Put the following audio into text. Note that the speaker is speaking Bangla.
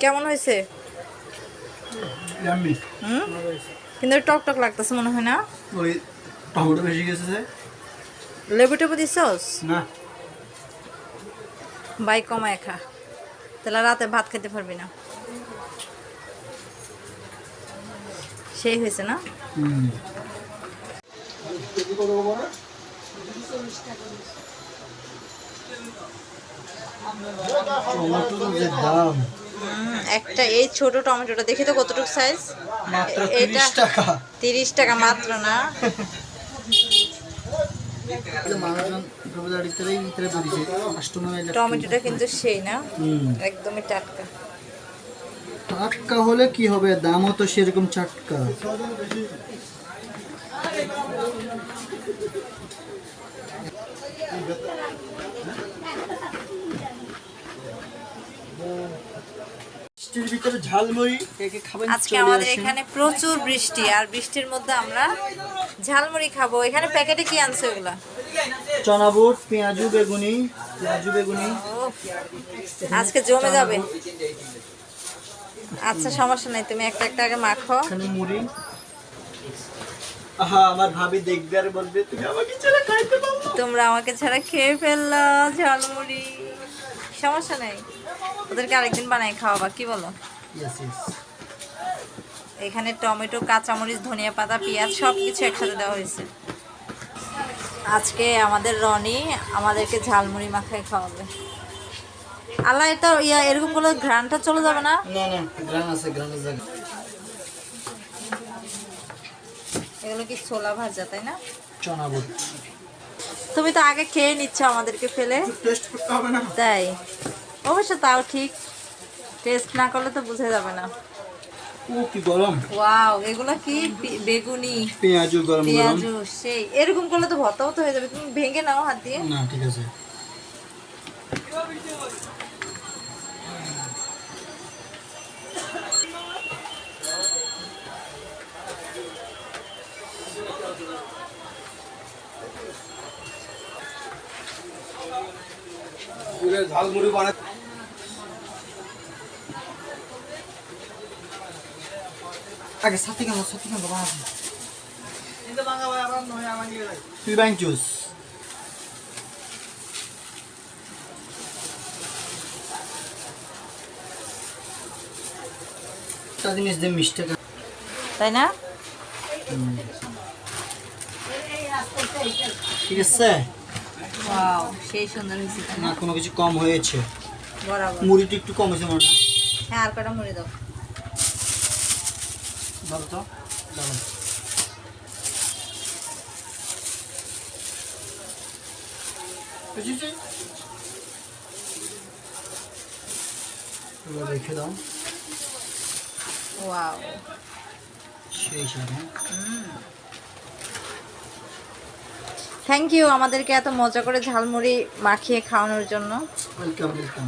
কেমন হয়েছে? হুম? কিন্তু টক টক লাগতেছে মনে হয় না? ওই টমেটো বেশি গেছে লেবু টেবু দিছস? না। বাই কমায় খা তাহলে রাতে ভাত খেতে পারবি না। সেই হয়েছে না? দাম। একটা এই ছোট টমেটোটা দেখি তো কতটুকু সাইজ মাত্র এটা- তিরিশ টাকা। তিরিশ টাকা মাত্র না? টমেটোটা কিন্তু সেই না? একদমই টাটকা। টাটকা হলে কি হবে? দামও তো সেরকম চাটকা বৃষ্টির ভিতরে ঝালমুড়ি। কে কে খাবেন? আজকে আমাদের এখানে প্রচুর বৃষ্টি আর বৃষ্টির মধ্যে আমরা ঝালমুড়ি খাব। এখানে প্যাকেটে কি আনছে ওগুলা? চনা বুট পেঁয়াজু বেগুনি পেঁয়াজু বেগুনি। ও আজকে জমে যাবে। আচ্ছা সমস্যা নাই তুমি একটা একটা আগে মাখো। এখানে মুড়ি। আহা আমার ভাবি দেখবে আর বলবে তুমি আমাকে ছেড়ে খাইতে পারো তোমরা আমাকে ছাড়া খেয়ে ফেললা ঝালমুড়ি। সমস্যা নেই। ওদেরকে আরেকদিন বানাই খাওয়াবা কি বলো. এখানে টমেটো কাঁচামরিচ ধনিয়া পাতা পেঁয়াজ সব কিছু একসাথে দেওয়া হয়েছে। আজকে আমাদের রনি আমাদেরকে ঝালমুড়ি মাখায় খাওয়াবে। আল্লাহ এটা ইয়া এরকম করলে ঘ্রানটা চলে যাবে না? না না গ্রান আছে গ্রানের জায়গা। এগুলো কি ছোলা ভাজা তাই না? তুমি তো আগে খেয়ে নিচ্ছ আমাদেরকে ফেলে। টেস্ট করতে হবে না? তাই। অবশ্য তাও ঠিক। টেস্ট না করলে তো বোঝা যাবে না। ও কি গরম। ওয়াও এগুলো কি? বেগুনি। পেঁয়াজু গরম গরম। পেঁয়াজ সেই। এরকম করলে তো ভর্তা ভর্তা হয়ে যাবে। তুমি ভেঙে নাও হাত দিয়ে। না ঠিক আছে। ঝালমুড়ি আগে সাথে কেন সাথে কেন বাবা তুই বাইন চুস জিনিস দিয়ে মিষ্টি তাই না? ঠিক আছে। ওয়াও সেই সুন্দর হয়েছে না না কোনো কিছু কম হয়েছে। বরাবর। মুড়িটা একটু কম হয়েছে মনে হয়। হ্যাঁ আর কটা মুড়ে দাও। ভালো তো? দাও। বুঝেছি? এবার রেখে দাও। ওয়াও। সেই সাথে। থ্যাংক ইউ আমাদেরকে এত মজা করে ঝালমুড়ি মাখিয়ে খাওয়ানোর জন্য। Welcome welcome